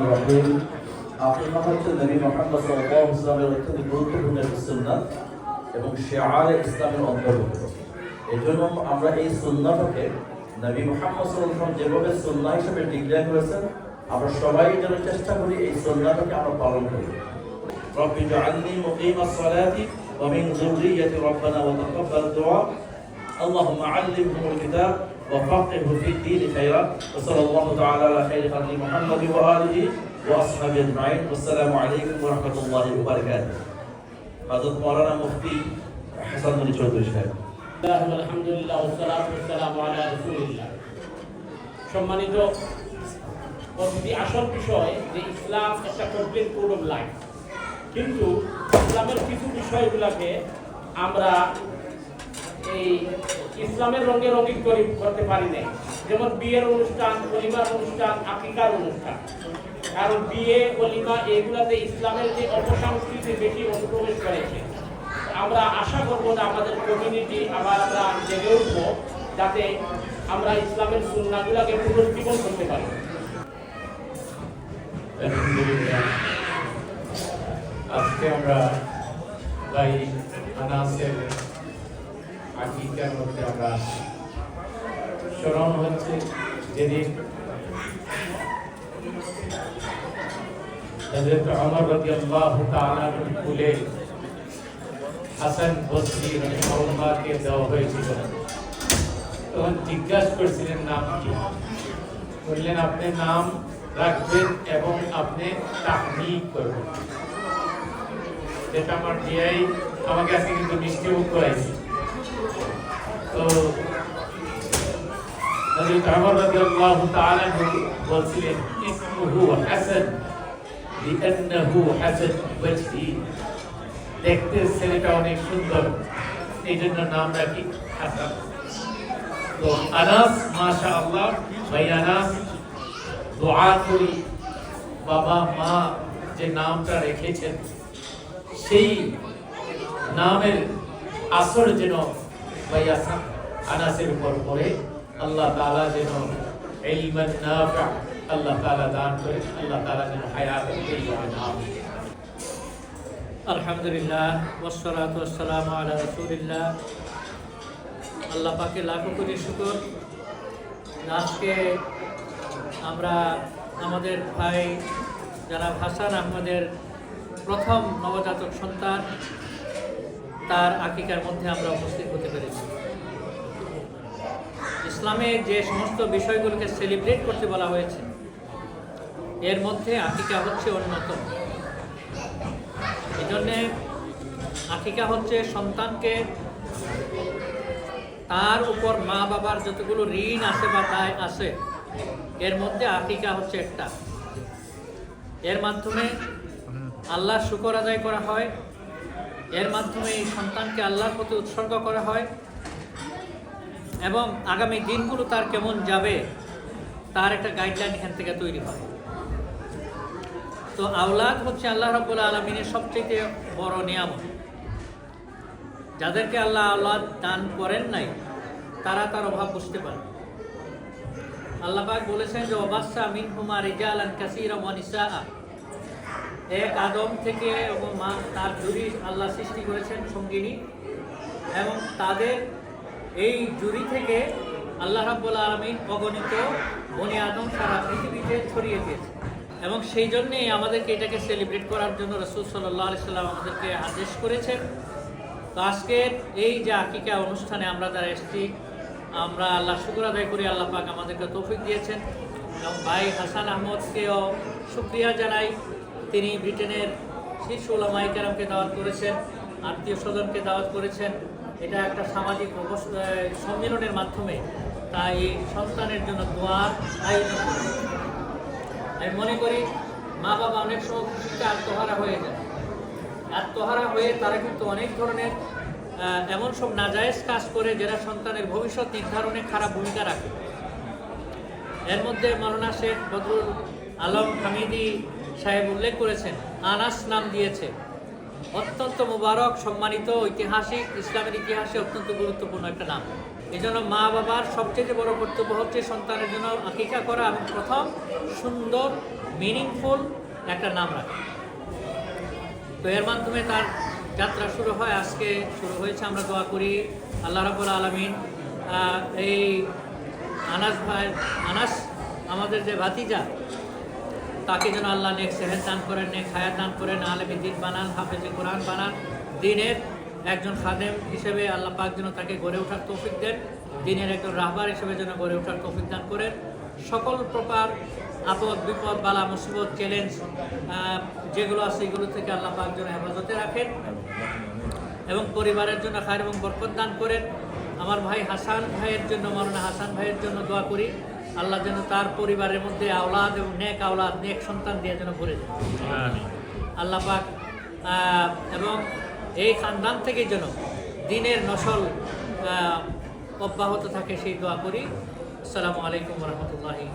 রহিম আকিকা হচ্ছে নবী মোহাম্মদ সাল্লাল্লাহু আলাইহি ওয়াসাল্লামের অত্যন্ত গুরুত্বপূর্ণ একটি সুন্নাত এবং শিআরে ইসলামের অন্তর্ভুক্ত এই জন্য আমরা এই সুন্নাতকে নবী মোহাম্মদ সাল্লাল্লাহু আলাইহি ওয়াসাল্লাম যেভাবে সুন্নাহ হিসেবে ডিক্লেয়ার করেছেন আমরা সবাই যেন চেষ্টা করি এই সুন্নাতকে আমরা পালন করি رب اجعلني مقيم الصلاة ومن ذرية ربنا وتقبل الدعاء اللهم علمهم الكتاب وفقهه في الدين خيرا وصلى الله تعالى على خير خلق محمد وآله وأصحابه أجمعين والسلام عليكم ورحمة الله وبركاته حضرت مولانا مفتي حسن بن চৌধুরী সাহেব আলহামদুলিল্লাহ আলহামদুলিল্লাহ ওসালাতু ওয়াসসালামু আলা রাসূলিল্লাহ সম্মানিত অতিথি আসল বিষয় যে ইসলাম একটা কমপ্লিট কোড অফ লাইফ কিন্তু ইসলামের কিছু বিষয়গুলোকে আমরা এই ইসলামের রঙে রঙিন করি করতে পারি না যেমন বিয়ের অনুষ্ঠান, অলিমার অনুষ্ঠান, আকিকার অনুষ্ঠান। কারণ বিয়ে, অলিমা এগুলাতে ইসলামের যে অপসংস্কৃতি বেশি অনুপ্রবেশ করেছে আমরা আশা করব যে আমাদের কমিউনিটি আবার আমরা জেগে উঠবো, যাতে আমরা ইসলামের সুন্নাগুলোকে পুনর্জীবন করতে পারি। আজকে আমরা ভাই আনাসের আকিকার মধ্যে আমরা স্মরণ হচ্ছে যেদিন তখন জিজ্ঞাসা করছিলেন, নাম কি? বললেন, আপনি নাম রাখবেন এবং আপনি তাহমিদ করবেন। যেটা আমার ডিআই আমার কাছে কিন্তু মিষ্টিও করাইছে তো হযরত ওমর রাদিয়াল্লাহু তাআলা বলছিলেন ইসমুহু হাসান হাসান ওয়াজহি দেখতে ছেলেটা অনেক সুন্দর। এই জন্য নাম রাখি হাসান। তো আনাস, মাশাআল্লাহ, ভাই আনাস, দোয়া করি বাবা, মা যে নামটা রেখেছেন, সেই নামের আসর যেন ভাইয়া আনাসের উপর পড়ে। আল্লাহ তাআলা যেন আল্লাহ তাআলা দান করে, আল্লাহ তাআলা যেন আলহামদুলিল্লাহ ওসলাত ওসালাম আলা রসুলিল্লাহ। আল্লাহ পাকে লাখো কোটি শুকর। আজকে আমরা আমাদের ভাই, যারা হাসান আহমদের প্রথম নবজাতক সন্তান, তার আকিকার মধ্যে আমরা উপস্থিত হতে পেরেছি। ইসলামে যে সমস্ত বিষয়গুলোকে সেলিব্রেট করতে বলা হয়েছে, এর মধ্যে আকিকা হচ্ছে অন্যতম। এই জন্যে আকিকা হচ্ছে সন্তানকে তার উপর মা বাবার যতগুলো ঋণ আছে বা দায় আছে এর মধ্যে আকিকা হচ্ছে একটা। এর মাধ্যমে আল্লাহর শুকর আদায় করা হয়, এর মাধ্যমে সন্তানকে আল্লাহর প্রতি উৎসর্গ করা হয় এবং আগামী দিনগুলো তার কেমন যাবে, তার একটা গাইডলাইন এখান থেকে তৈরি হয়। তো আওলাদ হচ্ছে আল্লাহ রাব্বুল আলমিনের সবচেয়ে বড় নিয়ামত। যাদেরকে আল্লাহ আওলাদ দান করেন নাই, তারা তার অভাব বুঝতে পারে। আল্লাহ পাক বলেছেন যে অবাসা মিন হুমা রিজালান কাসীরা ওয়া নিসা এক আদম থেকে এবং তার জুরি আল্লাহ সৃষ্টি করেছেন সঙ্গিনী এবং তাদের এই জুরি থেকে আল্লাহ রাব্বুল আলমিন অগণিত বনি আদম সারা পৃথিবীতে ছড়িয়ে দিয়েছে এবং সেই জন্যেই আমাদেরকে এটাকে সেলিব্রেট করার জন্য রসুল সাল্লাহ সাল্লাম আমাদেরকে আদেশ করেছেন। তো আজকের এই যে আকিকা অনুষ্ঠানে আমরা যারা এসেছি, আমরা আল্লাহ শুক্র আদায় করি, আল্লাহ পাক আমাদেরকে তৌফিক দিয়েছেন। এবং ভাই হাসান আহমদকেও শুক্রিয়া জানাই। তিনি ব্রিটেনের শীর্ষ ওলামাই কেরামকে দাওয়াত করেছেন, আত্মীয় স্বজনকে দাওয়াত করেছেন। এটা একটা সামাজিক সম্মেলনের মাধ্যমে। তাই সন্তানের জন্য দোয়ার আমি মনে করি মা বাবা অনেক সময় খুশিতে আত্মহারা হয়ে যায়। আত্মহারা হয়ে তারা কিন্তু অনেক ধরনের এমন সব নাজায়েজ কাজ করে যারা সন্তানের ভবিষ্যৎ নির্ধারণে খারাপ ভূমিকা রাখে। এর মধ্যে মৌলানা শেখ বদরুল আলম হামিদি সাহেব উল্লেখ করেছেন, আনাস নাম দিয়েছে। অত্যন্ত মুবারক, সম্মানিত ঐতিহাসিক, ইসলামের ইতিহাসে অত্যন্ত গুরুত্বপূর্ণ একটা নাম। এই জন্য মা বাবার সবচেয়ে বড় কর্তব্য হচ্ছে সন্তানের জন্য আকিকা করা এবং প্রথম সুন্দর মিনিংফুল একটা নাম রাখা। তো এর মাধ্যমে তার যাত্রা শুরু হয়, আজকে শুরু হয়েছে। আমরা দোয়া করি আল্লাহ রাবুল আলমিন এই আনাস ভাই, আনাস, আমাদের যে ভাতিজা তাকে যেন আল্লাহ নেক সেহেদ দান করেন, নেক হায়াত দান করেন, আলমী দিন বানান, হাফেজে কোরআন বানান। দিনের একজন খাদেম হিসেবে আল্লাহ পাক যেন তাকে গড়ে ওঠার তৌফিক দেন। দিনের একজন রাহবার হিসেবে যেন গড়ে ওঠার তৌফিক দান করেন। সকল প্রকার আপদ, বিপদ, বালা, মুসিবত চ্যালেঞ্জ যেগুলো আছে এগুলো থেকে আল্লাহ পাক যেন হেফাজতে রাখেন এবং পরিবারের জন্য খায়ের এবং বরকত দান করেন। আমার ভাই হাসান ভাইয়ের জন্য মরনা হাসান ভাইয়ের জন্য দোয়া করি। আল্লাহ যেন তার পরিবারের মধ্যে আওলাদ এবং নেক আওলাদ নেক সন্তান দিয়ে যেন ভরে দেয় আল্লাহ পাক এবং এই খানদান থেকে যেন দিনের নসল অব্যাহত থাকে সেই দোয়া করি। আসসালামু আলাইকুম রহমতুল্লাহি